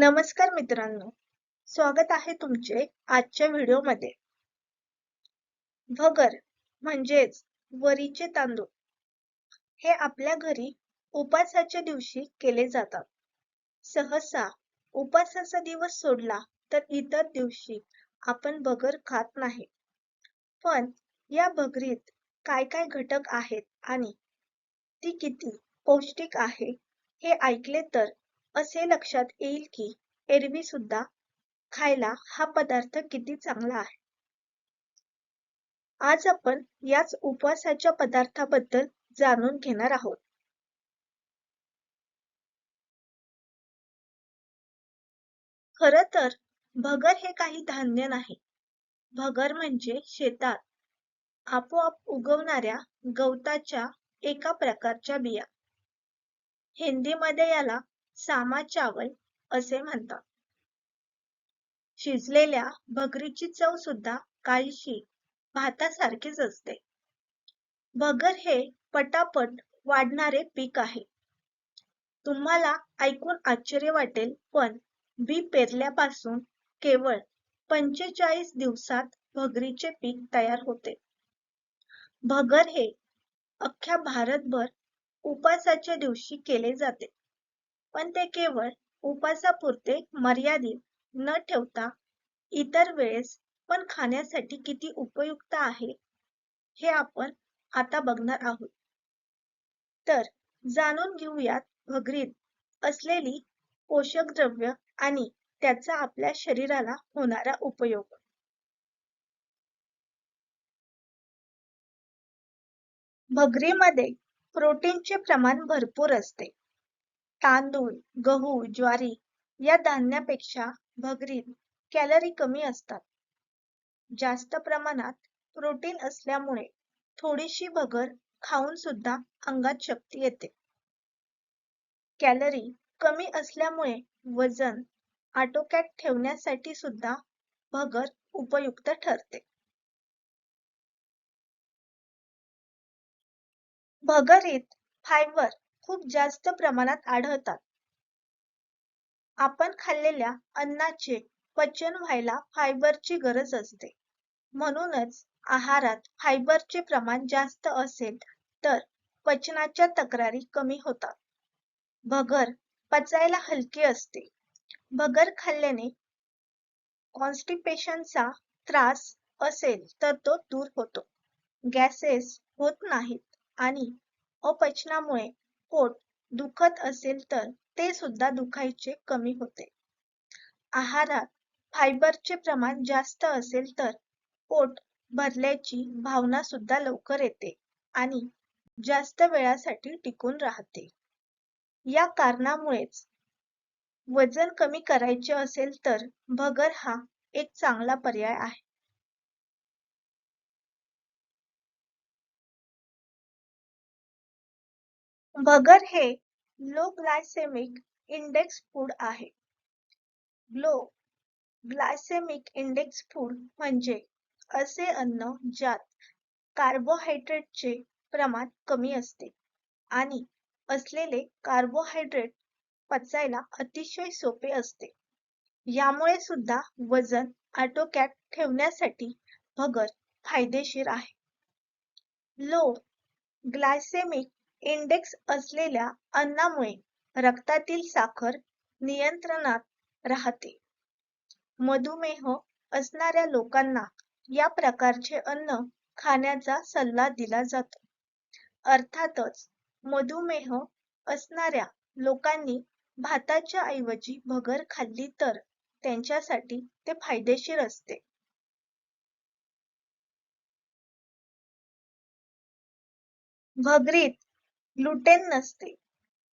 नमस्कार मित्रांनो. स्वागत आहे तुमचे आजच्या व्हिडिओमध्ये भगर म्हणजेच वरीचे तांदूळ हे आपल्या घरी उपासाच्या दिवशी केले जातात. सहसा उपासाचा दिवस सोडला तर इतर दिवशी आपण भगर खात नाही. पण या भगरीत काय काय घटक आहेत आणि ती किती पौष्टिक आहे हे ऐकले तर असे लक्षात येईल की एरवी सुद्धा खायला हा पदार्थ किती चांगला आहे. आज आपण याच उपवासाच्या पदार्थाबद्दल जाणून घेणार आहोत. खर तर भगर हे काही धान्य नाही. भगर म्हणजे शेतात आपोआप उगवणाऱ्या गवताच्या एका प्रकारच्या बिया. हिंदीमध्ये याला सामा चावल असे म्हणतात. शिजलेल्या भगरीची चव सुद्धा काहीशी भातासारखीच असते. भगर हे पटापट वाढणारे पीक आहे. तुम्हाला ऐकून आश्चर्य वाटेल पण बी पेरल्यापासून केवळ पंचेचाळीस दिवसात भगरीचे पीक तयार होते. भगर हे अख्ख्या भारतभर उपासाच्या दिवशी केले जाते. पण ते केवळ उपासापुरते मर्यादित न ठेवता इतर वेळेस पण खाण्यासाठी किती उपयुक्त आहे हे आपण आता बघणार आहोत. तर जाणून घेऊयात भगरीत असलेली पोषक द्रव्य आणि त्याचा आपल्या शरीराला होणारा उपयोग. भगरीमध्ये प्रोटीनचे प्रमाण भरपूर असते. तांदूळ गहू ज्वारी या धान्यापेक्षा भगरीत कॅलरी कमी असतात. जास्त प्रमाणात प्रोटीन असल्यामुळे थोडीशी भगर खाऊन सुद्धा अंगात शक्ती येते. कॅलरी कमी असल्यामुळे वजन आटोक्यात ठेवण्यासाठी सुद्धा भगर उपयुक्त ठरते. भगरीत फायबर खूप जास्त प्रमाणात आढळतात. आपण खाल्लेल्या अन्नाचे पचन व्हायला फायबरची गरज असते. म्हणूनच आहारात फायबरचे प्रमाण जास्त असेल तर पचनाच्या तक्रारी कमी होतात. भगर पचायला हलकी असते. भगर खाल्ल्याने कॉन्स्टिपेशनचा त्रास असेल तर तो दूर होतो. गॅसेस होत नाहीत आणि अपचनामुळे पोट दुखत असेल तर ते सुद्धा दुखायचे कमी होते. आहारात फायबरचे प्रमाण जास्त असेल तर पोट भरल्याची भावना सुद्धा लवकर येते आणि जास्त वेळासाठी टिकून राहते. या कारणामुळेच वजन कमी करायचे असेल तर भगर हा एक चांगला पर्याय आहे. भगर हे लो ग्लायसेमिक इंडेक्स फूड आहे. लो ग्लायसेमिक इंडेक्स फूड म्हणजे असे अन्न ज्यात कार्बोहायड्रेटचे प्रमाण कमी असते आणि असलेले कार्बोहायड्रेट पचायला अतिशय सोपे असते. यामुळे सुद्धा वजन आटोक्यात ठेवण्यासाठी भगर फायदेशीर आहे. लो ग्लायसेमिक इंडेक्स असलेल्या अन्नामुळे रक्तातील साखर नियंत्रणात राहते. मधुमेह असणाऱ्या लोकांना या प्रकारचे अन्न खाण्याचा सल्ला दिला जातो. अर्थातच मधुमेह असणाऱ्या लोकांनी भाताच्या ऐवजी भगर खाल्ली तर त्यांच्यासाठी ते फायदेशीर असते. भगरीत ग्लुटेन नसते.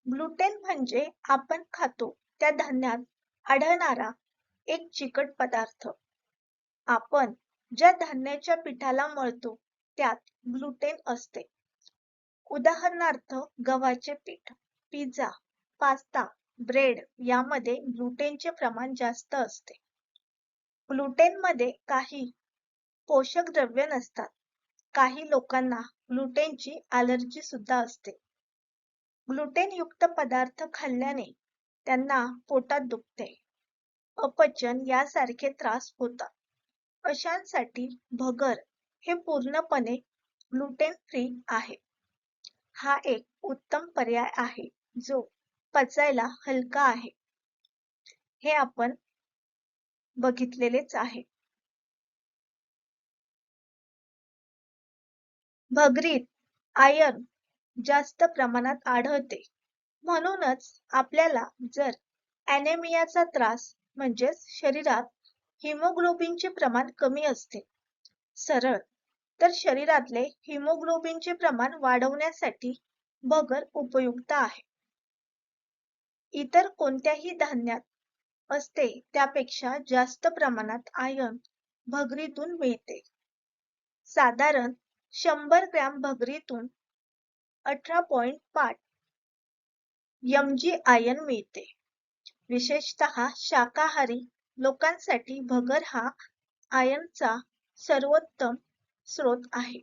ग्लुटेन म्हणजे आपण खातो त्या धान्यात आढळणारा एक चिकट पदार्थ. आपण ज्या धान्याच्या पिठाला मळतो त्यात ग्लुटेन असते. उदाहरणार्थ गव्हाचे पीठ पिझ्झा पास्ता ब्रेड यामध्ये ग्लुटेनचे प्रमाण जास्त असते. ग्लुटेन मध्ये काही पोषक द्रव्य नसतात. काही लोकांना ग्लुटेनची अलर्जी सुद्धा असते. ग्लुटेन युक्त पदार्थ खाल्ल्याने त्यांना पोटात दुखते अपचन यासारखे त्रास होतात. अशांसाठी भगर हे पूर्णपणे ग्लुटेन फ्री आहे. हा एक उत्तम पर्याय आहे जो पचायला हलका आहे. हे आपण बघितलेलेच आहे. भगरीत आयर्न जास्त प्रमाणात आढळते. म्हणूनच आपल्याला जर ॲनेमियाचा त्रास म्हणजेच शरीरात हिमोग्लोबिनचे प्रमाण कमी असते सरळ तर शरीरातले हिमोग्लोबिनचे प्रमाण वाढवण्यासाठी भगर उपयुक्त आहे. इतर कोणत्याही धान्यात असते त्यापेक्षा जास्त प्रमाणात आयर्न भगरीतून मिळते. साधारण शंभर ग्रॅम भगरीतून अठरा पॉइंट पाच एमजी आयन मिळते. विशेषतः शाकाहारी लोकांसाठी भगर हा आयनचा सर्वोत्तम स्रोत आहे.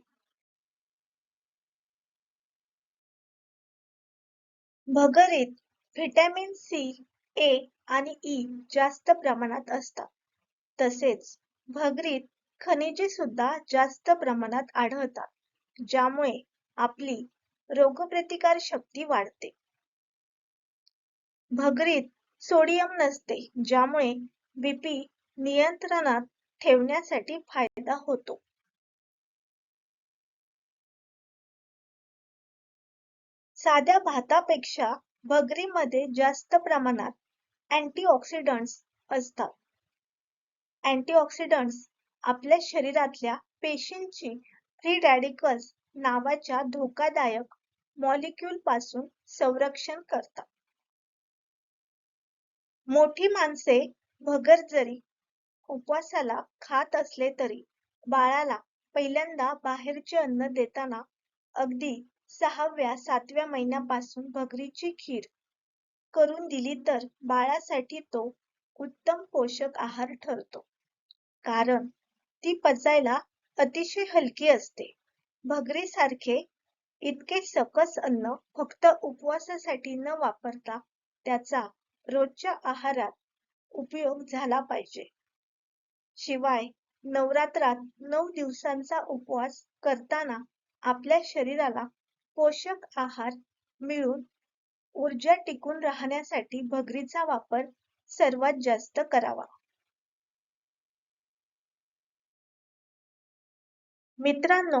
भगरीत व्हिटॅमिन सी, ए आणि ई जास्त प्रमाणात असतात. तसेच भगरीत खनिजे सुद्धा जास्त प्रमाणात आढळतात, ज्यामुळे आपली रोगप्रतिकार शक्ती वाढते. भगरीत सोडियम नसते, ज्यामुळे बीपी नियंत्रणात ठेवण्यासाठी फायदा होतो. साध्या भातापेक्षा भगरीमध्ये जास्त प्रमाणात अँटीऑक्सिडंट्स असतात. अँटीऑक्सिडंट्स आपल्या शरीरातल्या पेशींची फ्री रॅडिकल्स नावाच्या धोकादायक मॉलिक्यूल पासून संरक्षण करतात. मोठी माणसे भगर जरी उपवासाला खात असले तरी बाळाला पहिल्यांदा बाहेरचे अन्न देताना अगदी सहाव्या सातव्या महिन्यापासून भगरीची खीर करून दिली तर बाळासाठी तो उत्तम पोषक आहार ठरतो. कारण ती पचायला अतिशय हलकी असते. भगरीसारखे इतके सकस अन्न फक्त उपवासासाठी न वापरता त्याचा रोजच्या आहारात उपयोग झाला पाहिजे. शिवाय नवरात्रात नऊ दिवसांचा उपवास करताना आपल्या शरीराला पोषक आहार मिळून ऊर्जा टिकून राहण्यासाठी भगरीचा वापर सर्वात जास्त करावा. मित्रांनो,